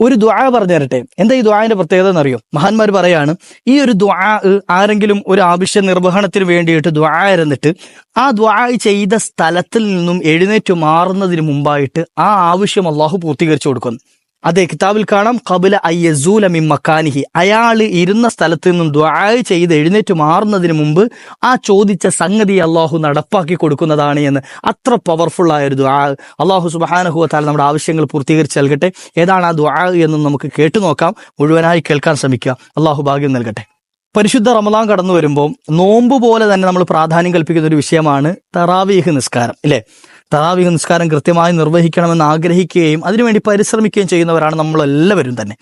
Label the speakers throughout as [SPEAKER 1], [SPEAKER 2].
[SPEAKER 1] ഒരു ദ്വാ പറഞ്ഞു തരട്ടെ. എന്താ ഈ ദ്വാന്റെ പ്രത്യേകത എന്നറിയോ? മഹാന്മാർ പറയാണ് ഈ ഒരു ദ്വാ ആരെങ്കിലും ഒരു ആവശ്യ നിർവഹണത്തിന് വേണ്ടിയിട്ട് ദ്വാ ഇരുന്നിട്ട് ആ ദ്വാ ചെയ്ത സ്ഥലത്തിൽ നിന്നും എഴുന്നേറ്റ് മാറുന്നതിന് മുമ്പായിട്ട് ആ ആവശ്യം അള്ളാഹു പൂർത്തീകരിച്ചു കൊടുക്കുന്നു. അതെ കിതാബിൽ കാണാം. കബുല അയ്യസൂല മിമ്മക്കാനിഹി അയാൾ ഇരുന്ന സ്ഥലത്ത് നിന്നും ദ്വായ ചെയ്ത് എഴുന്നേറ്റ് മാറുന്നതിന് മുമ്പ് ആ ചോദിച്ച സംഗതി അള്ളാഹു നടപ്പാക്കി കൊടുക്കുന്നതാണ് എന്ന്. അത്ര പവർഫുൾ ആയൊരു ദ്വാ അള്ളാഹു സുബാനഹുവത്താൽ നമ്മുടെ ആവശ്യങ്ങൾ പൂർത്തീകരിച്ച് നൽകട്ടെ. ഏതാണ് ആ ദ്വാ എന്നും നമുക്ക് കേട്ടു നോക്കാം. മുഴുവനായി കേൾക്കാൻ ശ്രമിക്കുക. അള്ളാഹു ഭാഗ്യം നൽകട്ടെ. പരിശുദ്ധ റമദാൻ കടന്നു വരുമ്പോൾ നോമ്പ് പോലെ തന്നെ നമ്മൾ പ്രാധാന്യം കൽപ്പിക്കുന്ന ഒരു വിഷയമാണ് തറാവീഹ് നിസ്കാരം ഇല്ലേ? തറാവീഹ് നിസ്കാരം കൃത്യമായി നിർവഹിക്കണമെന്ന് ആഗ്രഹിക്കുകയും അതിനുവേണ്ടി പരിശ്രമിക്കുകയും ചെയ്യുന്നവരാണ് നമ്മളെല്ലാവരും തന്നെ.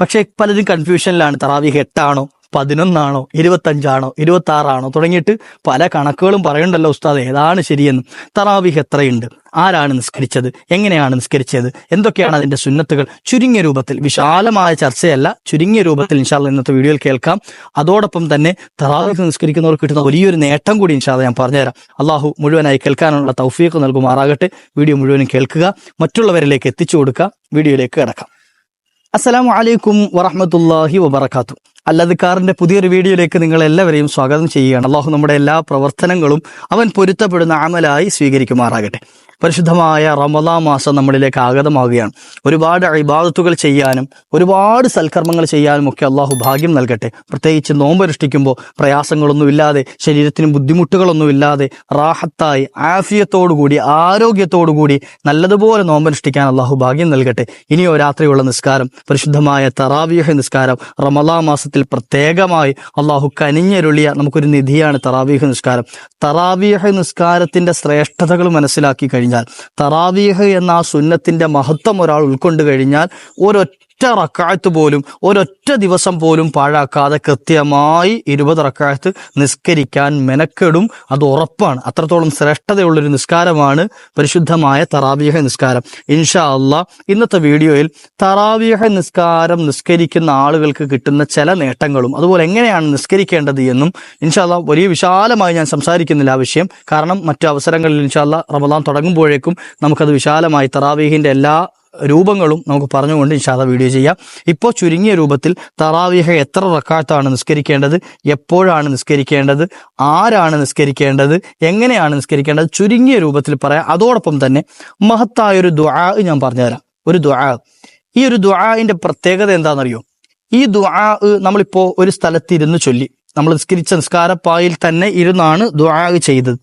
[SPEAKER 1] പക്ഷേ പലരും കൺഫ്യൂഷനിലാണ് തറാവിക എട്ടാണോ? പതിനൊന്നാണോ ഇരുപത്തഞ്ചാണോ ഇരുപത്തി ആറാണോ തുടങ്ങിയിട്ട് പല കണക്കുകളും പറയുണ്ടല്ലോ ഉസ്താദ് ഏതാണ് ശരിയെന്ന്. തറാവിഹ് എത്രയുണ്ട്? ആരാണ് നിസ്കരിച്ചത്? എങ്ങനെയാണ് നിസ്കരിച്ചത്? എന്തൊക്കെയാണ് അതിന്റെ സുന്നത്തുകൾ? ചുരുങ്ങിയ രൂപത്തിൽ വിശാലമായ ചർച്ചയല്ല ചുരുങ്ങിയ രൂപത്തിൽ ഇൻഷാല്ല ഇന്നത്തെ വീഡിയോയിൽ കേൾക്കാം. അതോടൊപ്പം തന്നെ തറാവിഹ് നിസ്കരിക്കുന്നവർക്ക് കിട്ടുന്ന വലിയൊരു നേട്ടം കൂടി ഇൻഷാല്ല ഞാൻ പറഞ്ഞുതരാം. അള്ളാഹു മുഴുവനായി കേൾക്കാനുള്ള തൗഫീഖ് നൽകുമാറാകട്ടെ. വീഡിയോ മുഴുവനും കേൾക്കുക മറ്റുള്ളവരിലേക്ക് എത്തിച്ചു കൊടുക്കുക. വീഡിയോയിലേക്ക് കിടക്കാം. അസ്സലാമു അലൈക്കും വറഹമത്തല്ലാഹി വബർക്കാത്തു അല്ലദ്ക്കാറിന്റെ പുതിയൊരു വീഡിയോയിലേക്ക് നിങ്ങൾ എല്ലാവരെയും സ്വാഗതം ചെയ്യുകയാണ്. അള്ളാഹു നമ്മുടെ എല്ലാ പ്രവർത്തനങ്ങളും അവൻ പൊരുത്തപ്പെടുന്ന അമലായി സ്വീകരിക്കുമാറാകട്ടെ. പരിശുദ്ധമായ റമദാ മാസം നമ്മളിലേക്ക് ആഗതമാവുകയാണ്. ഒരുപാട് ഇബാദത്തുകൾ ചെയ്യാനും ഒരുപാട് സൽക്കർമ്മങ്ങൾ ചെയ്യാനും ഒക്കെ അള്ളാഹു ഭാഗ്യം നൽകട്ടെ. പ്രത്യേകിച്ച് നോമ്പനുഷ്ഠിക്കുമ്പോൾ പ്രയാസങ്ങളൊന്നുമില്ലാതെ ശരീരത്തിന് ബുദ്ധിമുട്ടുകളൊന്നുമില്ലാതെ റാഹത്തായി ആഫിയത്തോടുകൂടി ആരോഗ്യത്തോടുകൂടി നല്ലതുപോലെ നോമ്പനുഷ്ഠിക്കാൻ അള്ളാഹു ഭാഗ്യം നൽകട്ടെ. ഇനിയോ രാത്രിയുള്ള നിസ്കാരം പരിശുദ്ധമായ തറാവീഹ് നിസ്കാരം റമദാ മാസത്തിൽ പ്രത്യേകമായി അള്ളാഹു കനിഞ്ഞരുളിയ നമുക്കൊരു നിധിയാണ് തറാവീഹ് നിസ്കാരം. തറാവീഹ് നിസ്കാരത്തിന്റെ ശ്രേഷ്ഠതകൾ മനസ്സിലാക്കി കഴിഞ്ഞാൽ തറാവീഹ് എന്ന ആ സുന്നത്തിന്റെ മഹത്വം ഒരാൾ ഉൾക്കൊണ്ട് കഴിഞ്ഞാൽ ഒരൊറ്റ റക്കായത്ത് പോലും ഒരൊറ്റ ദിവസം പോലും പാഴാക്കാതെ കൃത്യമായി ഇരുപത് റക്കായത്ത് നിസ്കരിക്കാൻ മെനക്കെടും. അത് ഉറപ്പാണ്. അത്രത്തോളം ശ്രേഷ്ഠതയുള്ളൊരു നിസ്കാരമാണ് പരിശുദ്ധമായ തറാവീഹ നിസ്കാരം. ഇൻഷാ അല്ല ഇന്നത്തെ വീഡിയോയിൽ തറാവീഹ നിസ്കാരം നിസ്കരിക്കുന്ന ആളുകൾക്ക് കിട്ടുന്ന ചില നേട്ടങ്ങളും അതുപോലെ എങ്ങനെയാണ് നിസ്കരിക്കേണ്ടത് എന്നും ഇൻഷാ അള്ളാ വലിയ വിശാലമായി ഞാൻ സംസാരിക്കുന്നില്ല ആ വിഷയം. കാരണം മറ്റു അവസരങ്ങളിൽ ഇൻഷാ അള്ളാ റമദാൻ തുടങ്ങുമ്പോഴേക്കും നമുക്കത് വിശാലമായി തറാവീഹിന്റെ എല്ലാ രൂപങ്ങളും നമുക്ക് പറഞ്ഞുകൊണ്ട് ഇൻഷാദ വീഡിയോ ചെയ്യാം. ഇപ്പോൾ ചുരുങ്ങിയ രൂപത്തിൽ തറാവിഹ എത്ര റക്കാത്താണ് നിസ്കരിക്കേണ്ടത്? എപ്പോഴാണ് നിസ്കരിക്കേണ്ടത്? ആരാണ് നിസ്കരിക്കേണ്ടത്? എങ്ങനെയാണ് നിസ്കരിക്കേണ്ടത്? ചുരുങ്ങിയ രൂപത്തിൽ പറയാം. അതോടൊപ്പം തന്നെ മഹത്തായ ഒരു ദ്വാ ഞാൻ പറഞ്ഞുതരാം. ഒരു ദ്വാ ഈ ഒരു ദ്വാഇന്റെ പ്രത്യേകത എന്താണെന്നറിയോ? ഈ ദ്വാ നമ്മളിപ്പോൾ ഒരു സ്ഥലത്തിരുന്ന് ചൊല്ലി. നമ്മൾ നിസ്കരിച്ച നിസ്കാരപ്പായിൽ തന്നെ ഇരുന്നാണ് ദ്വാ ചെയ്തത്.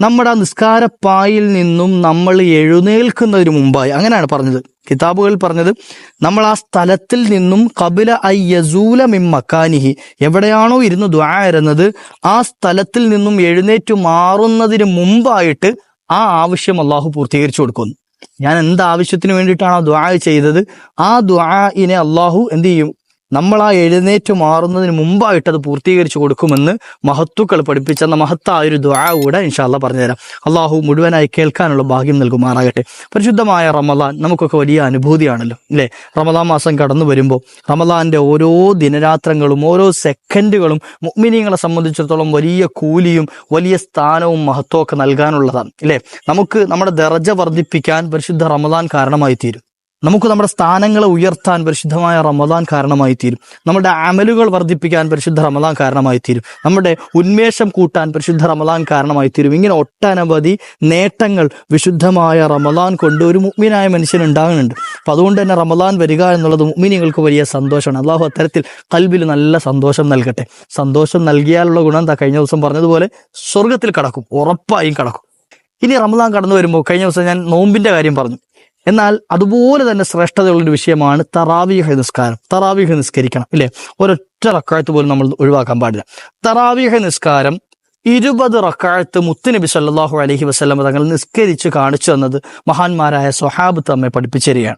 [SPEAKER 1] നമ്മുടെ ആ നിസ്കാരപ്പായിൽ നിന്നും നമ്മൾ എഴുന്നേൽക്കുന്നതിന് മുമ്പായി അങ്ങനെയാണ് പറഞ്ഞത്. കിതാബുകൾ പറഞ്ഞത് നമ്മൾ ആ സ്ഥലത്തിൽ നിന്നും കപില ഐ യസൂല മിം മക്കാനിഹി. എവിടെയാണോ ഇരുന്ന് ദ്വാരുന്നത് ആ സ്ഥലത്തിൽ നിന്നും എഴുന്നേറ്റ് മാറുന്നതിന് മുമ്പായിട്ട് ആ ആവശ്യം അള്ളാഹു പൂർത്തീകരിച്ചു കൊടുക്കുന്നു. ഞാൻ എന്ത് ആവശ്യത്തിന് വേണ്ടിയിട്ടാണ് ദ്വാ ചെയ്തത്? ആ ദ്വാഇനെ അള്ളാഹു എന്ത് ചെയ്യും? നമ്മൾ ആ എഴുന്നേറ്റ് മാറുന്നതിന് മുമ്പായിട്ട് അത് പൂർത്തീകരിച്ചു കൊടുക്കുമെന്ന് മഹത്തുക്കൾ പഠിപ്പിച്ചെന്ന മഹത്തായ ഒരു ദ്വാ കൂടെ ഇൻഷാല്ല പറഞ്ഞുതരാം. അള്ളാഹു മുഴുവനായി കേൾക്കാനുള്ള ഭാഗ്യം നൽകുമാറാകട്ടെ. പരിശുദ്ധമായ റമദാൻ നമുക്കൊക്കെ വലിയ അനുഭൂതിയാണല്ലോ അല്ലേ? റമദാൻ മാസം കടന്നു വരുമ്പോൾ റമദാന്റെ ഓരോ ദിനരാത്രങ്ങളും ഓരോ സെക്കൻഡുകളും മുഗ്മിനിയങ്ങളെ സംബന്ധിച്ചിടത്തോളം വലിയ കൂലിയും വലിയ സ്ഥാനവും മഹത്വമൊക്കെ നൽകാനുള്ളതാണ് അല്ലേ? നമുക്ക് നമ്മുടെ ദർജ വർദ്ധിപ്പിക്കാൻ പരിശുദ്ധ റമദാൻ കാരണമായി തീരും നമുക്ക് നമ്മുടെ സ്ഥാനങ്ങളെ ഉയർത്താൻ പരിശുദ്ധമായ റമദാൻ കാരണമായി തീരും നമ്മുടെ അമലുകൾ വർദ്ധിപ്പിക്കാൻ പരിശുദ്ധ റമദാൻ കാരണമായി തീരും നമ്മുടെ ഉന്മേഷം കൂട്ടാൻ പരിശുദ്ധ റമദാൻ കാരണമായി തീരും ഇങ്ങനെ ഒട്ടനവധി നേട്ടങ്ങൾ വിശുദ്ധമായ റമദാൻ കൊണ്ട് ഒരു മുഗ്മിനായ മനുഷ്യൻ ഉണ്ടാകുന്നുണ്ട്. അപ്പൊ അതുകൊണ്ട് തന്നെ റമദാൻ വരിക എന്നുള്ളത് മുഗ്മിനികൾക്ക് വലിയ സന്തോഷമാണ്. അള്ളാഹു അത്തരത്തിൽ കൽബിൽ നല്ല സന്തോഷം നൽകട്ടെ. സന്തോഷം നൽകിയാലുള്ള ഗുണം എന്താ? കഴിഞ്ഞ ദിവസം പറഞ്ഞതുപോലെ സ്വർഗത്തിൽ കടക്കും. ഉറപ്പായും കടക്കും. ഇനി റമദാൻ കടന്നു വരുമ്പോൾ കഴിഞ്ഞ ദിവസം ഞാൻ നോമ്പിന്റെ കാര്യം പറഞ്ഞു. എന്നാൽ അതുപോലെ തന്നെ ശ്രേഷ്ഠതയുള്ള ഒരു വിഷയമാണ് തറാവീഹ നിസ്കാരം. തറാവീഹ നിസ്കരിക്കണം ഇല്ലേ? ഒരൊറ്റ റക്കായത്ത് പോലും നമ്മൾ ഒഴിവാക്കാൻ പാടില്ല. തറാവീഹ നിസ്കാരം ഇരുപത് റക്കായത്ത് മുത്തുനബി സല്ലാഹു അലഹി വസ്ലം തങ്ങൾ നിസ്കരിച്ച് കാണിച്ചു തന്നത് മഹാന്മാരായ സ്വഹാബ് തമ്മെ പഠിപ്പിച്ചു തരികയാണ്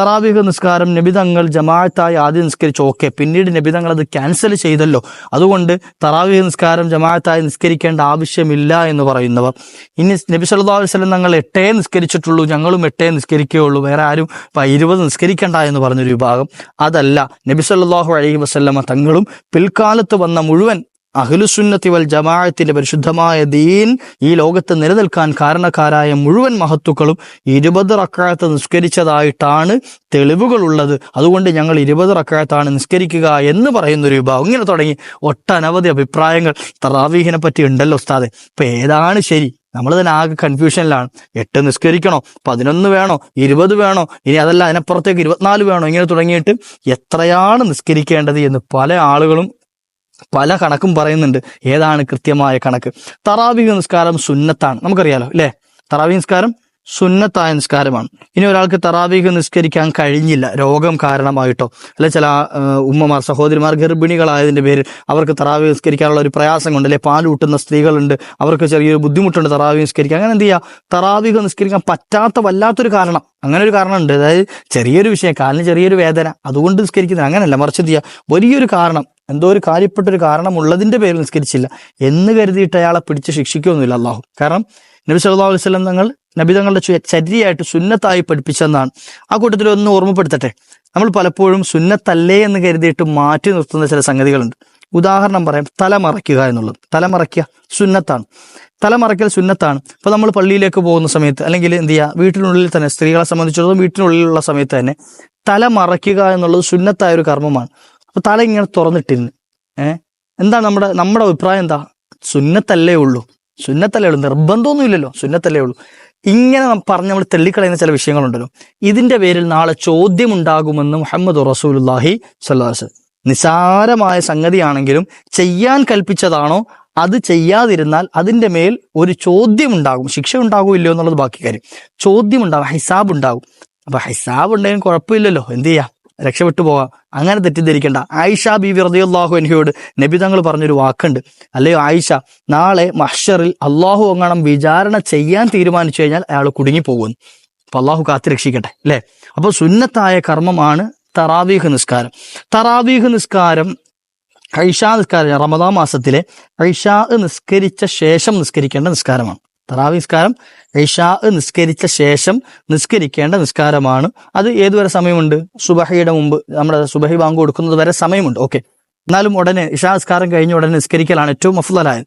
[SPEAKER 1] തറാവിഹ് നിസ്കാരം നബിതങ്ങൾ ജമാഅത്തായി ആദ്യം നിസ്കരിച്ചു. ഓക്കെ പിന്നീട് നബിതങ്ങൾ അത് ക്യാൻസൽ ചെയ്തല്ലോ. അതുകൊണ്ട് തറാവിഹ് നിസ്കാരം ജമാഅത്തായി നിസ്കരിക്കേണ്ട ആവശ്യമില്ല എന്ന് പറയുന്നവർ. ഇനി നബി സല്ലാ വസ്ലം തങ്ങൾ എട്ടേ നിസ്കരിച്ചിട്ടുള്ളൂ ഞങ്ങളും എട്ടേ നിസ്കരിക്കുകയുള്ളൂ. വേറെ ആരും ഇരുപത് നിസ്കരിക്കേണ്ട എന്ന് പറഞ്ഞൊരു വിഭാഗം. അതല്ല നബി സല്ലാഹു അലൈഹി വസ്ലമ തങ്ങളും പിൽക്കാലത്ത് വന്ന മുഴുവൻ അഖിലുസുന്നത്തി വൽ ജമാഅത്തിന്റെ പരിശുദ്ധമായ ദീൻ ഈ ലോകത്ത് നിലനിൽക്കാൻ കാരണക്കാരായ മുഴുവൻ മഹത്തുക്കളും ഇരുപത് റക്കായത്ത് നിസ്കരിച്ചതായിട്ടാണ് തെളിവുകളുള്ളത്. അതുകൊണ്ട് ഞങ്ങൾ ഇരുപത് റക്കായത്താണ് നിസ്കരിക്കുക എന്ന് പറയുന്ന ഒരു വിഭാഗം. ഇങ്ങനെ തുടങ്ങി ഒട്ടനവധി അഭിപ്രായങ്ങൾ. തറാവീഹിനെ പറ്റി ഉണ്ടല്ലോ ഉസ്താദെ. ഇപ്പൊ ഏതാണ് ശരി? നമ്മൾ തന്നെ ആകെ കൺഫ്യൂഷനിലാണ് എട്ട് നിസ്കരിക്കണോ? പതിനൊന്ന് വേണോ? ഇരുപത് വേണോ? ഇനി അതല്ല അതിനപ്പുറത്തേക്ക് ഇരുപത്തിനാല് വേണോ? ഇങ്ങനെ തുടങ്ങിയിട്ട് എത്രയാണ് നിസ്കരിക്കേണ്ടത് എന്ന് പല ആളുകളും പല കണക്കും പറയുന്നുണ്ട്. ഏതാണ് കൃത്യമായ കണക്ക്? തറാവി നിസ്കാരം സുന്നത്താണ്. നമുക്കറിയാലോ അല്ലേ തറാവി നിസ്കാരം സുന്നത്തായ നിസ്കാരമാണ്. ഇനി ഒരാൾക്ക് തറാവീഹ് നിസ്കരിക്കാൻ കഴിഞ്ഞില്ല രോഗം കാരണമായിട്ടോ അല്ലെ ചില ഉമ്മമാർ സഹോദരിമാർ ഗർഭിണികളായതിന്റെ പേരിൽ അവർക്ക് തറാവീഹ് നിസ്കരിക്കാനുള്ള ഒരു പ്രയാസം കൊണ്ട് അല്ലെ പാൽ ഊട്ടുന്ന സ്ത്രീകളുണ്ട് അവർക്ക് ചെറിയൊരു ബുദ്ധിമുട്ടുണ്ട് തറാവീഹ് നിസ്കരിക്കാൻ. അങ്ങനെ എന്ത് ചെയ്യുക തറാവീഹ് നിസ്കരിക്കാൻ പറ്റാത്ത വല്ലാത്തൊരു കാരണം അങ്ങനെ ഒരു കാരണമുണ്ട്. അതായത് ചെറിയൊരു വിഷയം കാലിന് ചെറിയൊരു വേദന അതുകൊണ്ട് നിസ്കരിക്കുന്നത് അങ്ങനെയല്ല. മറിച്ച് എന്ത് ചെയ്യുക വലിയൊരു കാരണം എന്തോ ഒരു കാര്യപ്പെട്ട ഒരു കാരണം ഉള്ളതിന്റെ പേരിൽ നിസ്കരിച്ചില്ല എന്ന് കരുതിയിട്ട് അയാളെ പിടിച്ച് ശിക്ഷിക്കുകയൊന്നുമില്ല അള്ളാഹു കാരണം നബി സല്ലാ അലൈഹി വസല്ലം തങ്ങൾ നബി തങ്ങളുടെ ചര്യയായിട്ട് സുന്നത്തായി പഠിപ്പിച്ചെന്നാണ് ആ കൂട്ടത്തിൽ ഒന്ന് ഓർമ്മപ്പെടുത്തട്ടെ. നമ്മൾ പലപ്പോഴും സുന്നത്തല്ലേ എന്ന് കരുതിയിട്ട് മാറ്റി നിർത്തുന്ന ചില സംഗതികളുണ്ട്. ഉദാഹരണം പറയാം തല മറയ്ക്കുക എന്നുള്ളത്. തല മറയ്ക്കുക സുന്നത്താണ്. തല മറയ്ക്കൽ സുന്നത്താണ്. ഇപ്പൊ നമ്മൾ പള്ളിയിലേക്ക് പോകുന്ന സമയത്ത് അല്ലെങ്കിൽ എന്ത് ചെയ്യുക വീട്ടിനുള്ളിൽ തന്നെ സ്ത്രീകളെ സംബന്ധിച്ചിടത്തോളം വീട്ടിനുള്ളിലുള്ള സമയത്ത് തന്നെ തല മറയ്ക്കുക എന്നുള്ളത് സുന്നത്തായ ഒരു കർമ്മമാണ്. അപ്പോൾ തല ഇങ്ങനെ തുറന്നിട്ടിരുന്നു. ഏഹ്? എന്താ നമ്മുടെ നമ്മുടെ അഭിപ്രായം എന്താ? സുന്നത്തല്ലേ ഉള്ളൂ. സുന്നത്തല്ലേ ഉള്ളൂ. നിർബന്ധമൊന്നും ഇല്ലല്ലോ സുന്നത്തല്ലേ ഉള്ളൂ. ഇങ്ങനെ പറഞ്ഞ് നമ്മൾ തെള്ളിക്കളയുന്ന ചില വിഷയങ്ങളുണ്ടല്ലോ. ഇതിന്റെ പേരിൽ നാളെ ചോദ്യമുണ്ടാകുമെന്ന് മുഹമ്മദ് റസൂലുല്ലാഹി സ്വല്ലാസ് നിസാരമായ സംഗതിയാണെങ്കിലും ചെയ്യാൻ കൽപ്പിച്ചതാണോ? അത് ചെയ്യാതിരുന്നാൽ അതിന്റെ മേൽ ഒരു ചോദ്യമുണ്ടാകും. ശിക്ഷ ഉണ്ടാകുമോ ഇല്ലയോ എന്നുള്ളത് ബാക്കി കാര്യം. ചോദ്യം ചോദ്യമുണ്ടാകും ഹിസാബ് ഉണ്ടാകും അപ്പൊ ഹിസാബ് ഉണ്ടെങ്കിൽ കുഴപ്പമില്ലല്ലോ. എന്ത് ചെയ്യാം? രക്ഷപ്പെട്ടു പോവാം. അങ്ങനെ തെറ്റിദ്ധരിക്കേണ്ട. ആയിഷ ബി റളിയല്ലാഹു അൻഹയോട് നബി തങ്ങൾ പറഞ്ഞൊരു വാക്കുണ്ട്. അല്ലയോ ആയിഷ നാളെ മഷറിൽ അള്ളാഹു അങ്ങണം വിചാരണ ചെയ്യാൻ തീരുമാനിച്ചു കഴിഞ്ഞാൽ അയാൾ കുടുങ്ങിപ്പോകുന്നു അപ്പൊ അള്ളാഹു കാത്തി രക്ഷിക്കട്ടെ അല്ലെ? അപ്പൊ സുന്നത്തായ കർമ്മമാണ് തറാവീഹ് നിസ്കാരം. തറാവീഹ് നിസ്കാരം ഐഷാ നിസ്കാരം റമദാ മാസത്തിലെ ഐഷാ നിസ്കരിച്ച ശേഷം നിസ്കരിക്കേണ്ട നിസ്കാരമാണ്. തറാവി നിസ്കാരം ഐഷാ നിസ്കരിച്ച ശേഷം നിസ്കരിക്കേണ്ട നിസ്കാരമാണ്. അത് ഏതുവരെ സമയമുണ്ട്? സുബഹയുടെ മുമ്പ് നമ്മുടെ സുബഹി ബാങ്ക് കൊടുക്കുന്നത് വരെ സമയമുണ്ട്. ഓക്കെ. എന്നാലും ഉടനെ ഇഷാ നിസ്കാരം കഴിഞ്ഞ ഉടനെ നിസ്കരിക്കലാണ് ഏറ്റവും അഫ്ലായത്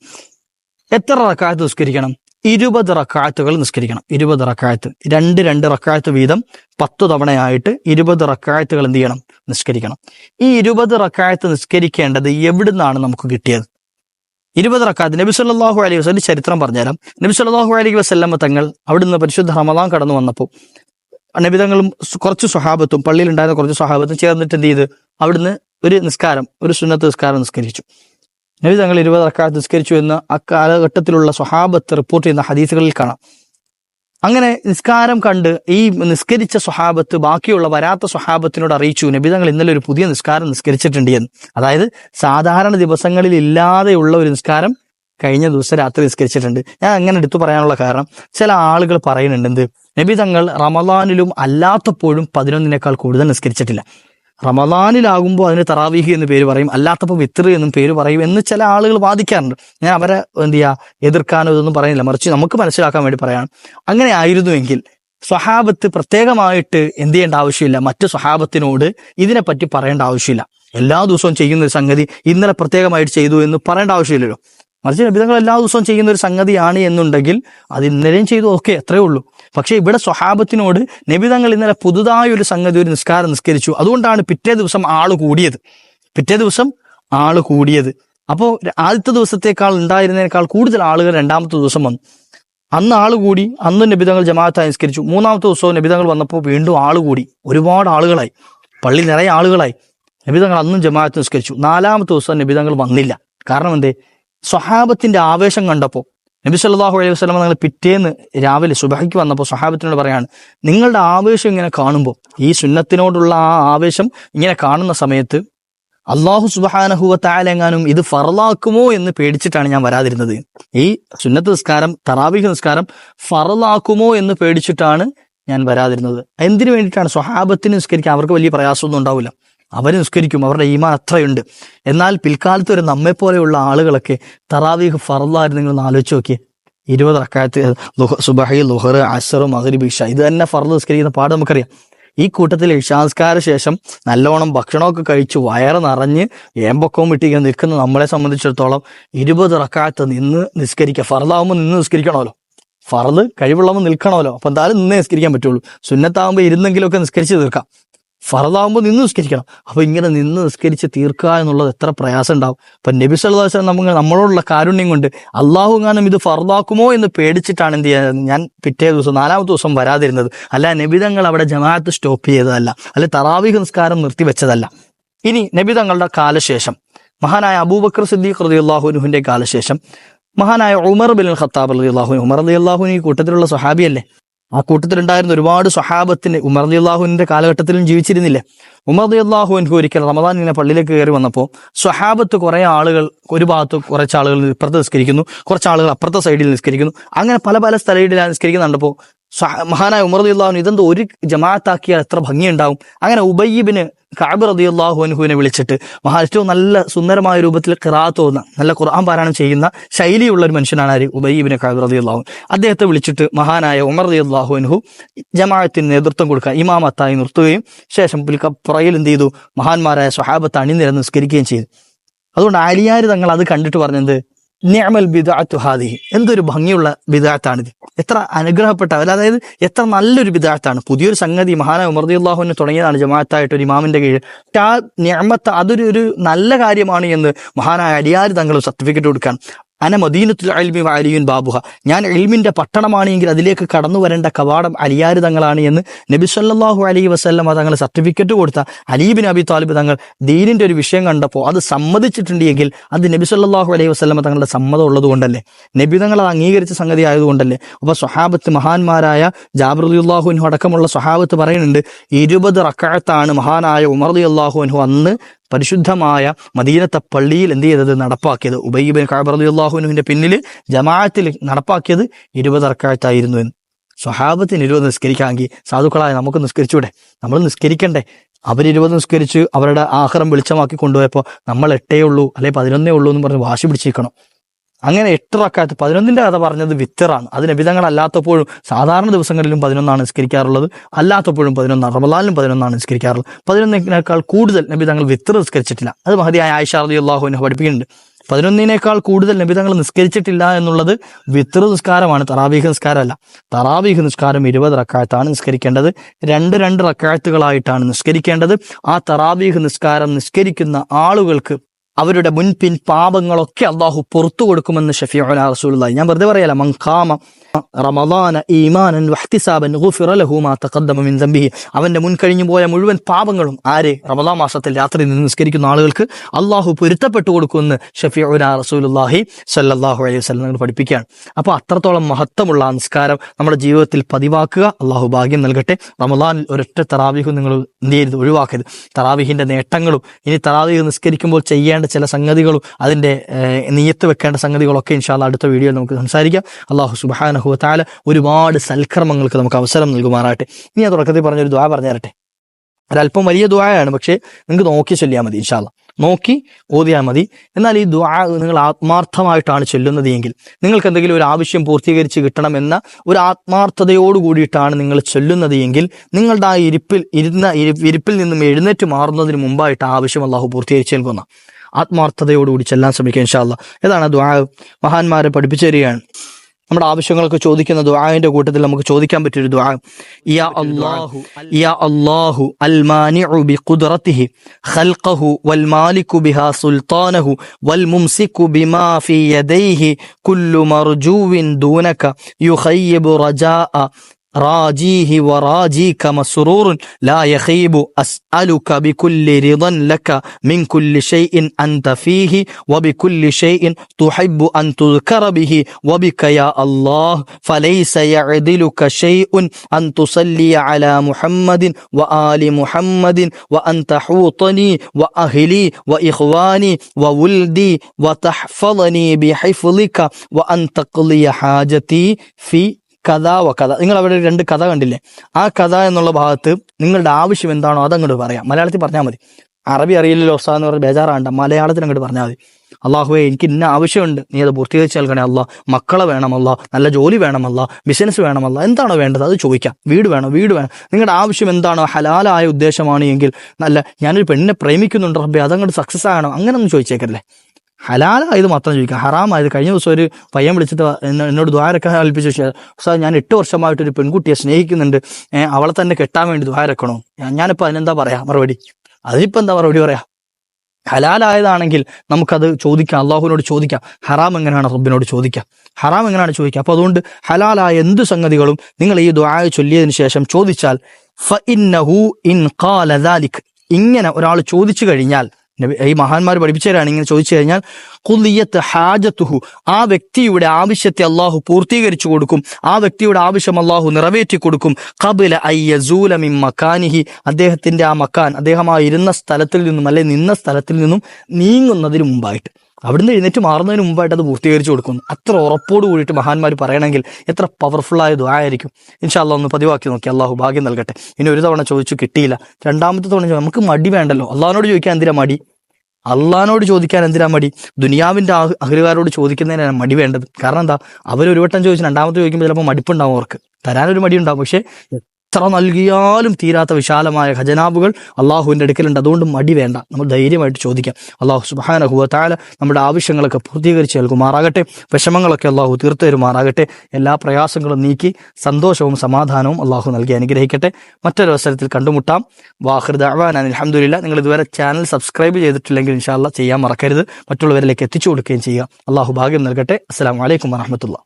[SPEAKER 1] എത്ര റക്കായത്ത് നിസ്കരിക്കണം? ഇരുപത് റക്കായത്തുകൾ നിസ്കരിക്കണം. ഇരുപത് റക്കായത്ത് രണ്ട് രണ്ട് റക്കായത്ത് വീതം പത്ത് തവണയായിട്ട് ഇരുപത് റക്കായത്തുകൾ എന്ത് ചെയ്യണം? നിസ്കരിക്കണം. ഈ ഇരുപത് റക്കായത്ത് നിസ്കരിക്കേണ്ടത് എവിടുന്നാണ് നമുക്ക് കിട്ടിയത്? ഇരുപത് റക്കാത്ത് നബി സല്ലല്ലാഹു അലൈഹി വസല്ലം ചരിത്രം പറഞ്ഞുതരാം. നബി സല്ലല്ലാഹു അലൈഹി വസല്ലമ തങ്ങൾ അവിടുന്ന് പരിശുദ്ധ റമദാൻ കടന്നു വന്നപ്പോൾ നബി തങ്ങളും കുറച്ച് സ്വഹാബത്തും പള്ളിയിൽ ഉണ്ടായിരുന്ന കുറച്ച് സ്വഹാബത്തും ചേർന്നിട്ട് എന്ത് ചെയ്ത് അവിടുന്ന് ഒരു നിസ്കാരം ഒരു സുന്നത്ത് നിസ്കാരം നിസ്കരിച്ചു. നബി തങ്ങൾ ഇരുപത് റക്കാത്ത് നിസ്കരിച്ചു എന്ന് അക്കാലഘട്ടത്തിലുള്ള സ്വഹാബത്ത് റിപ്പോർട്ട് ചെയ്യുന്ന ഹദീസുകളിൽ കാണാം. അങ്ങനെ നിസ്കാരം കണ്ട് ഈ നിസ്കരിച്ച സ്വഹാബത്ത് ബാക്കിയുള്ള വരാത്ത സ്വഹാബത്തിനോട് അറിയിച്ചു നബി തങ്ങൾ ഇന്നലെ ഒരു പുതിയ നിസ്കാരം നിസ്കരിച്ചിട്ടുണ്ട് എന്ന്. അതായത് സാധാരണ ദിവസങ്ങളിൽ ഇല്ലാതെയുള്ള ഒരു നിസ്കാരം കഴിഞ്ഞ ദിവസം രാത്രി നിസ്കരിച്ചിട്ടുണ്ട്. ഞാൻ അങ്ങനെ എടുത്തു പറയാനുള്ള കാരണം ചില ആളുകൾ പറയുന്നുണ്ട് എന്ത്? നബി തങ്ങൾ റമദാനിലും അല്ലാത്തപ്പോഴും പതിനൊന്നിനേക്കാൾ കൂടുതൽ നിസ്കരിച്ചിട്ടില്ല. റമദാനിലാകുമ്പോൾ അതിന് തറാവീഹി എന്ന് പേര് പറയും. അല്ലാത്തപ്പോൾ വിത്ർ എന്നും പേര് പറയും എന്ന് ചില ആളുകൾ വാദിക്കാറുണ്ട്. ഞാൻ അവരെ എന്ത് ചെയ്യുക എതിർക്കാനോ ഇതൊന്നും പറയുന്നില്ല. മറിച്ച് നമുക്ക് മനസ്സിലാക്കാൻ വേണ്ടി പറയാണ്. അങ്ങനെ ആയിരുന്നുവെങ്കിൽ സ്വഹാബത്ത് പ്രത്യേകമായിട്ട് എന്ത് ചെയ്യേണ്ട ആവശ്യമില്ല. മറ്റ് സ്വഹാബത്തിനോട് ഇതിനെപ്പറ്റി പറയേണ്ട ആവശ്യമില്ല. എല്ലാ ദിവസവും ചെയ്യുന്ന ഒരു സംഗതി ഇന്നലെ പ്രത്യേകമായിട്ട് ചെയ്തു എന്ന് പറയേണ്ട ആവശ്യമില്ലല്ലോ. മറിച്ച് നബിതങ്ങൾ എല്ലാ ദിവസവും ചെയ്യുന്ന ഒരു സംഗതിയാണ് എന്നുണ്ടെങ്കിൽ അത് ഇന്നലെയും ചെയ്തു. ഓക്കെ എത്രയേ ഉള്ളൂ. പക്ഷേ ഇവിടെ സ്വഹാബത്തിനോട് നബിതങ്ങൾ ഇന്നലെ പുതുതായ ഒരു സംഗതി ഒരു നിസ്കാരം നിസ്കരിച്ചു. അതുകൊണ്ടാണ് പിറ്റേ ദിവസം ആൾ കൂടിയത്. പിറ്റേ ദിവസം ആൾ കൂടിയത്. അപ്പോൾ ആദ്യത്തെ ദിവസത്തേക്കാൾ ഉണ്ടായിരുന്നതിനേക്കാൾ കൂടുതൽ ആളുകൾ രണ്ടാമത്തെ ദിവസം വന്നു. അന്ന് ആൾ കൂടി അന്ന് നബിതങ്ങൾ ജമാഅത്തായി നിസ്കരിച്ചു. മൂന്നാമത്തെ ദിവസവും നബിതങ്ങൾ വന്നപ്പോൾ വീണ്ടും ആൾ കൂടി. ഒരുപാട് ആളുകളായി. പള്ളി നിറയെ ആളുകളായി. നബിതങ്ങൾ അന്നും ജമാഅത്ത് നിസ്കരിച്ചു. നാലാമത്തെ ദിവസം നബിതങ്ങൾ വന്നില്ല. കാരണം എന്തേ? സ്വഹാബത്തിന്റെ ആവേശം കണ്ടപ്പോൾ. നബി സല്ലാഹു അലൈഹി വസല്ലം നിങ്ങൾ പിറ്റേന്ന് രാവിലെ സുബഹയ്ക്ക് വന്നപ്പോൾ സഹാബത്തിനോട് പറയാണ് നിങ്ങളുടെ ആവേശം ഇങ്ങനെ കാണുമ്പോൾ ഈ സുന്നത്തിനോടുള്ള ആ ആവേശം ഇങ്ങനെ കാണുന്ന സമയത്ത് അള്ളാഹു സുബഹാനഹുവ താലെങ്ങാനും ഇത് ഫറലാക്കുമോ എന്ന് പേടിച്ചിട്ടാണ് ഞാൻ വരാതിരുന്നത്. ഈ സുന്നത്ത് നിസ്കാരം തറാവിഹ് നിസ്കാരം ഫറലാക്കുമോ എന്ന് പേടിച്ചിട്ടാണ് ഞാൻ വരാതിരുന്നത്. എന്തിനു വേണ്ടിയിട്ടാണ് സ്വഹാബത്തിന് നിസ്കരിക്കാൻ അവർക്ക് വലിയ പ്രയാസമൊന്നും ഉണ്ടാവില്ല. അവർ നിസ്കരിക്കും അവരുടെ ഈമാൻ അത്രയുണ്ട്. എന്നാൽ പിൽക്കാലത്ത് ഒരു നമ്മെ പോലെയുള്ള ആളുകളൊക്കെ തറാവീഹ് ഒന്ന് ആലോചിച്ച് നോക്കിയേ. ഇരുപത് റക്കായത്ത് സുബഹി ലുഹർ അസർ മഹരിബ് ഇഷ ഇത് തന്നെ ഫറൽ നിസ്കരിക്കുന്ന പാട് നമുക്കറിയാം. ഈ കൂട്ടത്തിൽ ഇഷാസ്കാര ശേഷം നല്ലോണം ഭക്ഷണമൊക്കെ കഴിച്ച് വയറ് നിറഞ്ഞ് ഏമ്പൊക്കവും വിട്ടിങ്ങനെ നിൽക്കുന്ന നമ്മളെ സംബന്ധിച്ചിടത്തോളം ഇരുപത് റക്കാത്ത് നിന്ന് നിസ്കരിക്കുക ഫറലാവുമ്പോൾ നിന്ന് നിസ്കരിക്കണമല്ലോ. ഫറൽ കഴിവുള്ളവൻ നിൽക്കണമല്ലോ. അപ്പൊ എന്തായാലും നിന്നേ നിസ്കരിക്കാൻ പറ്റുള്ളൂ. സുന്നത്താവുമ്പോൾ ഇരുന്നെങ്കിലുമൊക്കെ നിസ്കരിച്ച് തീർക്കാം. ഫറലാവുമ്പോൾ നിന്ന് നിസ്കരിക്കണം. അപ്പോൾ ഇങ്ങനെ നിന്ന് നിസ്കരിച്ച് തീർക്കുക എന്നുള്ളത് എത്ര പ്രയാസം ഉണ്ടാവും. അപ്പൊ നബി വസല്ലം നമ്മൾ നമ്മളോടുള്ള കാരുണ്യം കൊണ്ട് അള്ളാഹു ഗാനം ഇത് ഫറദാക്കുമോ എന്ന് പേടിച്ചിട്ടാണ് എന്ത് ചെയ്യുന്നത് ഞാൻ പിറ്റേ ദിവസം നാലാമത്തെ ദിവസം വരാതിരുന്നത്. അല്ല നബിതങ്ങൾ അവിടെ ജമാഅത്ത് സ്റ്റോപ്പ് ചെയ്തതല്ല. അല്ലെ തറാവിഹ് നിസ്കാരം നിർത്തിവെച്ചതല്ല ഇനി നബിതങ്ങളുടെ കാലശേഷം മഹാനായ അബൂബക്കർ സിദ്ദീഖ് റളിയല്ലാഹുവിന്റെ കാലശേഷം മഹാനായ ഉമർ ബിൻ ഖത്താബ് അലി അള്ളാഹു ഉമർ അലി അള്ളാഹുനു ഈ കൂട്ടത്തിലുള്ള സ്വഹാബിയല്ലേ? ആ കൂട്ടത്തിലുണ്ടായിരുന്ന ഒരുപാട് സ്വഹാബത്തിന് ഉമർ അള്ളാഹുവിന്റെ കാലഘട്ടത്തിലും ജീവിച്ചിരുന്നില്ലേ? ഉമർ അള്ളാഹു എനിക്ക് ഒരിക്കൽ റമദാൻ ഇങ്ങനെ പള്ളിയിലേക്ക് കയറി വന്നപ്പോൾ സ്വഹാബത്ത് കുറേ ആളുകൾ ഒരു ഭാഗത്ത് കുറച്ച് ആളുകൾ ഇപ്പുറത്ത് നിസ്കരിക്കുന്നു കുറച്ച് ആളുകൾ അപ്പുറത്തെ സൈഡിൽ നിസ്കരിക്കുന്നു. അങ്ങനെ പല പല സ്ഥലങ്ങളിൽ നിസ്കരിക്കുന്നുണ്ടപ്പോൾ മഹാനായ ഉമർ അള്ളാഹുവിന് ഇതെന്ത് ഒരു ജമാഅത്താക്കിയാൽ എത്ര ഭംഗിയുണ്ടാവും. അങ്ങനെ ഉബയ്യബിന് കാബ് റതി അള്ളാഹു അനുഹുവിനെ വിളിച്ചിട്ട് മഹാ ഏറ്റവും നല്ല സുന്ദരമായ രൂപത്തിൽ ഖിറാത്ത് തോന്നുന്ന നല്ല ഖുർആൻ പാരായണം ചെയ്യുന്ന ശൈലിയുള്ള ഒരു മനുഷ്യനാണ് ആര്? ഉബയ്യബിന് കാബ് റതി അള്ളാഹു അദ്ദേഹത്തെ വിളിച്ചിട്ട് മഹാനായ ഉമർ റതി അള്ളാഹു അനുഹു ജമാഅത്തിന് നേതൃത്വം കൊടുക്കുക ഇമാമത്തായി നിർത്തുകയും ശേഷം പുലിക്ക പുറയിൽ എന്ത് ചെയ്തു? മഹാന്മാരായ സ്വഹാബത്ത് അണിനിരന്ന് നിസ്കരിക്കുകയും ചെയ്തു. അതുകൊണ്ട് ആലിയാർ തങ്ങൾ അത് കണ്ടിട്ട് പറഞ്ഞത് നിയമൽ ബിദാത്തു ഹാദിഹി. എന്തൊരു ഭംഗിയുള്ള ബിദാത്താണിത് എത്ര അനുഗ്രഹപ്പെട്ട അതായത് എത്ര നല്ലൊരു ബിദാത്താണ് പുതിയൊരു സംഗതി മഹാന ഉമർദിയുള്ളാഹുവിന് തുടങ്ങിയതാണ് ജമാഅത്തായിട്ട് ഒരു ഇമാമിന്റെ കീഴിൽ. ആ നിയമത്ത് അതൊരു ഒരു നല്ല കാര്യമാണ് എന്ന് മഹാനായ അടിയാർ തങ്ങൾ സർട്ടിഫിക്കറ്റ് കൊടുക്കാൻ അന മദീനത്തുൽ അൽമി അലിയുൻ ബാബുഹ. ഞാൻ എൽമിന്റെ പട്ടണമാണെങ്കിൽ അതിലേക്ക് കടന്നു വരേണ്ട കവാടം അലിയാർ തങ്ങളാണ് എന്ന് നബി സല്ലല്ലാഹു അലൈഹി വസല്ലം തങ്ങൾ സർട്ടിഫിക്കറ്റ് കൊടുത്ത. അലീബിൻ അബി താലിബ് തങ്ങൾ ദീനിന്റെ ഒരു വിഷയം കണ്ടപ്പോൾ അത് സമ്മതിച്ചിട്ടുണ്ട് എങ്കിൽ അത് നബി സല്ലാഹു അലൈഹി വസല്ലം തങ്ങളുടെ സമ്മതം ഉള്ളത് കൊണ്ടല്ലേ? നബി തങ്ങൾ അത് അംഗീകരിച്ച സംഗതി ആയതുകൊണ്ടല്ലേ അപ്പോൾ സ്വഹാബത്ത് മഹാന്മാരായ ജാബിറുല്ലാഹുൻഹു അടക്കമുള്ള സ്വഹാബത്ത് പറയുന്നുണ്ട് ഇരുപത് റക്കാഴത്താണ് മഹാനായ ഉമർ അള്ളാഹുൻഹു അന്ന് പരിശുദ്ധമായ മദീനത്തെ പള്ളിയിൽ എന്ത് ചെയ്തത്? നടപ്പാക്കിയത്. ഉബൈബിൻ അള്ളാഹുനുവിന്റെ പിന്നിൽ ജമാഅത്തിൽ നടപ്പാക്കിയത് ഇരുപത് എന്ന്. സ്വഹാബത്തിന് ഇരുപത് നിസ്കരിക്കാമെങ്കിൽ സാധുക്കളായ നമുക്ക് നിസ്കരിച്ചൂടെ നമ്മൾ നിസ്കരിക്കണ്ടേ? അവർ ഇരുപത് നിസ്കരിച്ച് അവരുടെ ആഹാരം വെളിച്ചമാക്കി കൊണ്ടുപോയപ്പോൾ നമ്മൾ എട്ടേ ഉള്ളൂ അല്ലെ പതിനൊന്നേ ഉള്ളൂ എന്ന് പറഞ്ഞ് വാശി പിടിച്ചിരിക്കണം. അങ്ങനെ എട്ട് റക്കാത്ത് പതിനൊന്നിന്റെ കഥ പറഞ്ഞത് വിത്തറാണ്. അത് അല്ലാത്തപ്പോഴും സാധാരണ ദിവസങ്ങളിലും പതിനൊന്നാണ് നിസ്കരിക്കാറുള്ളത്. അല്ലാത്തപ്പോഴും പതിനൊന്നാണ്. റമലാലിലും പതിനൊന്നാണ് നിസ്കരിക്കാറുള്ളത്. പതിനൊന്നിനേക്കാൾ കൂടുതൽ നബിതങ്ങൾ വിത്തർ നിസ്കരിച്ചിട്ടില്ല. അത് മഹതിയായ ആയിഷ അള്ളാഹുവിനെ പഠിപ്പിക്കുന്നുണ്ട്. പതിനൊന്നിനേക്കാൾ കൂടുതൽ നബിതങ്ങൾ നിസ്കരിച്ചിട്ടില്ല എന്നുള്ളത് വിത്തർ നിസ്കാരമാണ്. തറാബീഹ് നിസ്കാരമല്ല. തറാവീഹ് നിസ്കാരം ഇരുപത് റക്കായത്താണ് നിസ്കരിക്കേണ്ടത്. രണ്ട് രണ്ട് റക്കായത്തുകളായിട്ടാണ് നിസ്കരിക്കേണ്ടത്. ആ തറാവീഹ് നിസ്കാരം നിസ്കരിക്കുന്ന ആളുകൾക്ക് അവരുടെ മുൻപിൻ പാപങ്ങളൊക്കെ അള്ളാഹു പുറത്തു കൊടുക്കുമെന്ന് ഷഫീഉന റസൂലുള്ളാഹി. ഞാൻ വെറുതെ പറയല മങ്കാമ റമദാന ഈമാനൻ വഹ്തിസാബൻ ഗുഫിറ ലഹു മാ തഖദ്ദമ മിൻ അവന്റെ മുൻ കഴിഞ്ഞു പോയ മുഴുവൻ പാപങ്ങളും ആരെ? റമദാൻ മാസത്തിൽ രാത്രി നിസ്കരിക്കുന്ന ആളുകൾക്ക് അള്ളാഹു പൊരുത്തപ്പെട്ടു കൊടുക്കുമെന്ന് ഷഫീഉന റസൂലുള്ളാഹി സല്ലല്ലാഹു അലൈഹി വസല്ലം നിങ്ങൾ പഠിപ്പിക്കുകയാണ്. അപ്പോൾ അത്രത്തോളം മഹത്വമുള്ള നിസ്കാരം നമ്മുടെ ജീവിതത്തിൽ പതിവാക്കുക. അള്ളാഹു ഭാഗ്യം നൽകട്ടെ. റമദാനിൽ ഒരൊറ്റ തറാവീഹും നിങ്ങൾ എന്ത് ചെയ്യരുത്? ഒഴിവാക്കരുത്. തറാവീഹിന്റെ നേട്ടങ്ങളും ഇനി തറാവീഹ് നിസ്കരിക്കുമ്പോൾ ചെയ്യേണ്ട ചില സംഗതികളും അതിന്റെ നീയത്ത് വെക്കേണ്ട സംഗതികളൊക്കെ ഇൻഷാല്ല അടുത്ത വീഡിയോയിൽ നമുക്ക് സംസാരിക്കാം. അള്ളാഹു സുബാനഹു താല ഒരുപാട് സൽക്രമങ്ങൾക്ക് നമുക്ക് അവസരം നൽകുമാറാട്ടെ ഇനി ഞാൻ തുടക്കത്തിൽ പറഞ്ഞൊരു ദ്വാ പറഞ്ഞു തരട്ടെ ഒരല്പം വലിയ ദ്വായാണ് പക്ഷേ നിങ്ങൾക്ക് നോക്കി ചൊല്ലിയാൽ മതി ഇൻഷാല്ല നോക്കി ഓതിയാൽ മതി. എന്നാൽ ഈ ദ്വാ നിങ്ങൾ ആത്മാർത്ഥമായിട്ടാണ് ചൊല്ലുന്നത് എങ്കിൽ നിങ്ങൾക്ക് എന്തെങ്കിലും ഒരു ആവശ്യം പൂർത്തീകരിച്ച് കിട്ടണം എന്ന ഒരു ആത്മാർത്ഥതയോട് കൂടിയിട്ടാണ് നിങ്ങൾ ചൊല്ലുന്നത് എങ്കിൽ നിങ്ങളുടെ ആ ഇരിപ്പിൽ ഇരുന്ന ഇരി- ഇരിപ്പിൽ നിന്നും എഴുന്നേറ്റ് മാറുന്നതിന് മുമ്പായിട്ട് ആവശ്യം അള്ളാഹു പൂർത്തീകരിച്ച് നൽകുന്ന ആത്മാർത്ഥതയോടുകൂടി ചെല്ലാൻ ശ്രമിക്കുക ഇൻഷാല്ല ഏതാണ് ദ്വാ മഹാന്മാരെ പഠിപ്പിച്ചു തരികയാണ് നമ്മുടെ ആവശ്യങ്ങളൊക്കെ ചോദിക്കുന്ന ദ്വാഹിന്റെ കൂട്ടത്തിൽ നമുക്ക് ചോദിക്കാൻ പറ്റിയൊരു ദുആ. യാ അല്ലാഹു യാ അല്ലാഹു അൽ മാനിഉ ബിഖുദ്റതിഹി ഖൽഖഹു വൽ മാലികു ബിഹാ സുൽത്താനഹു വൽ മുംസികു ബിമാ ഫി യദൈഹി കുല്ലു മർജൂവിൻ ദൂനക യുഖയ്യിബു റജാഅ راجيه وراجيك مسرور لا يخيب أسألك بكل رضا لك من كل شيء أنت فيه وبكل شيء تحب أن تذكر به وبك يا الله فليس يعدلك شيء أن تصلي على محمد وآل محمد وأن تحوطني وأهلي وإخواني وولدي وتحفظني بحفظك وأن تقضي حاجتي في കഥ വ കഥ. നിങ്ങൾ അവിടെ രണ്ട് കഥ കണ്ടില്ലേ? ആ കഥ എന്നുള്ള ഭാഗത്ത് നിങ്ങളുടെ ആവശ്യം എന്താണോ അതങ്ങോട്ട് പറയാം. മലയാളത്തിൽ പറഞ്ഞാൽ മതി. അറബി അറിയില്ലല്ലോ ഉസ്താദ് എന്ന് പറഞ്ഞാൽ ബേജാറാണ്ട. മലയാളത്തിൽ അങ്ങോട്ട് പറഞ്ഞാൽ മതി. അള്ളാഹുവെ എനിക്ക് ഇന്ന ആവശ്യമുണ്ട്. നീ അത് പൂർത്തീകരിച്ച് നൽകണേ അല്ല മക്കളെ വേണമല്ല. നല്ല ജോലി വേണമല്ല. ബിസിനസ് വേണമല്ല. എന്താണോ വേണ്ടത് അത് ചോദിക്കാം. വീട് വേണം? വീട് വേണം? നിങ്ങളുടെ ആവശ്യം എന്താണോ? ഹലാലായ ഉദ്ദേശമാണ് എങ്കിൽ നല്ല ഞാനൊരു പെണ്ണിനെ പ്രേമിക്കുന്നുണ്ട് റബ്ബെ. അതങ്ങോട്ട് സക്സസ് ആകണം. അങ്ങനൊന്നും ചോദിച്ചേക്കല്ലേ ഹലാലായത് മാത്രം ചോദിക്കുക. ഹറാമായത് കഴിഞ്ഞ ദിവസം ഒരു പയ്യൻ വിളിച്ചിട്ട് എന്നോട് എന്നോട് കൽപ്പിച്ച കൽപ്പിച്ചു സാർ ഞാൻ എട്ട് വർഷമായിട്ട് ഒരു പെൺകുട്ടിയെ സ്നേഹിക്കുന്നുണ്ട്. അവളെ തന്നെ കെട്ടാൻ വേണ്ടി ദ്വാരക്കണോ? ഞാനിപ്പോൾ അതിനെന്താ പറയാ? മറുപടി. അതിനിപ്പോൾ എന്താ മറുപടി പറയാ? ഹലാലായതാണെങ്കിൽ നമുക്കത് ചോദിക്കാം. അള്ളാഹുവിനോട് ചോദിക്കാം. ഹറാം എങ്ങനെയാണ് റബ്ബിനോട് ചോദിക്കാം? ഹറാം എങ്ങനെയാണ് ചോദിക്കുക? അപ്പോൾ അതുകൊണ്ട് ഹലാലായ എന്ത് സംഗതികളും നിങ്ങൾ ഈ ദ്വായ ചൊല്ലിയതിന് ശേഷം ചോദിച്ചാൽ ഇൻ ഇങ്ങനെ ഒരാൾ ചോദിച്ചു കഴിഞ്ഞാൽ ഈ മഹാന്മാർ പഠിപ്പിച്ചവരാണ് ഇങ്ങനെ ചോദിച്ചു കഴിഞ്ഞാൽ കുലിയത്ത് ഹാജത്തുഹു. ആ വ്യക്തിയുടെ ആവശ്യത്തെ അള്ളാഹു പൂർത്തീകരിച്ചു കൊടുക്കും. ആ വ്യക്തിയുടെ ആവശ്യം അള്ളാഹു നിറവേറ്റി കൊടുക്കും. കബില അയ്യസൂലമി മക്കാനിഹി അദ്ദേഹത്തിന്റെ ആ മക്കാൻ അദ്ദേഹം ആ ഇരുന്ന സ്ഥലത്തിൽ നിന്നും അല്ലെ നിന്ന സ്ഥലത്തിൽ നിന്നും നീങ്ങുന്നതിന് മുമ്പായിട്ട്. അവിടുന്ന് എഴുന്നേറ്റ് മാറുന്നതിന് മുമ്പായിട്ട് അത് പൂർത്തീകരിച്ചു കൊടുക്കുന്നു. അത്ര ഉറപ്പോട് കൂടിയിട്ട് മഹാന്മാർ പറയണമെങ്കിൽ എത്ര പവർഫുള്ളായ ആയിരിക്കും ഇൻഷാല്ല ഒന്ന് പതിവാക്കി നോക്കി. അള്ളാഹു ഭാഗ്യം നൽകട്ടെ. ഇനി ഒരു തവണ ചോദിച്ചു കിട്ടിയില്ല. രണ്ടാമത്തെ തവണ നമുക്ക് മടി വേണ്ടല്ലോ? അള്ളാഹിനോട് ചോദിക്കാൻ എന്തിനാ മടി? അള്ളഹാനോട് ചോദിക്കാൻ എന്തിനാ മടി? ദുനിയാവിന്റെ അഹ്ലുകാരോട് ചോദിക്കുന്നതിനാണ് മടി വേണ്ടത്. കാരണം എന്താ? അവർ ഒരു വട്ടം ചോദിച്ചു രണ്ടാമത്തെ ചോദിക്കുമ്പോൾ ചിലപ്പോൾ മടിപ്പുണ്ടാവും അവർക്ക്. തരാനൊരു മടി ഉണ്ടാവും പക്ഷേ എത്ര നൽകിയാലും തീരാത്ത വിശാലമായ ഖജനാബുകൾ അള്ളാഹുവിന്റെ അടുക്കലുണ്ട്. അതുകൊണ്ട് മടി വേണ്ട. നമ്മൾ ധൈര്യമായിട്ട് ചോദിക്കാം. അള്ളാഹു സുബാനഹുവ താല നമ്മുടെ ആവശ്യങ്ങളൊക്കെ പൂർത്തീകരിച്ച് നൽകുമാറാകട്ടെ. വിഷമങ്ങളൊക്കെ അള്ളാഹു തീർത്തു തരുമാറാകട്ടെ. എല്ലാ പ്രയാസങ്ങളും നീക്കി സന്തോഷവും സമാധാനവും അള്ളാഹു നൽകി അനുഗ്രഹിക്കട്ടെ. മറ്റൊരു അവസരത്തിൽ കണ്ടുമുട്ടാം. വാഹൃദ അവാൻ നിങ്ങൾ ഇതുവരെ ചാനൽ സബ്സ്ക്രൈബ് ചെയ്തിട്ടില്ലെങ്കിൽ ഇൻഷാല്ല ചെയ്യാൻ മറക്കരുത്. മറ്റുള്ളവരിലേക്ക് എത്തിച്ചു കൊടുക്കുകയും ചെയ്യുക. അള്ളാഹു ഭാഗ്യം നൽകട്ടെ. അസ്സാം വലൈക്കും വറഹമത്തുള്ള.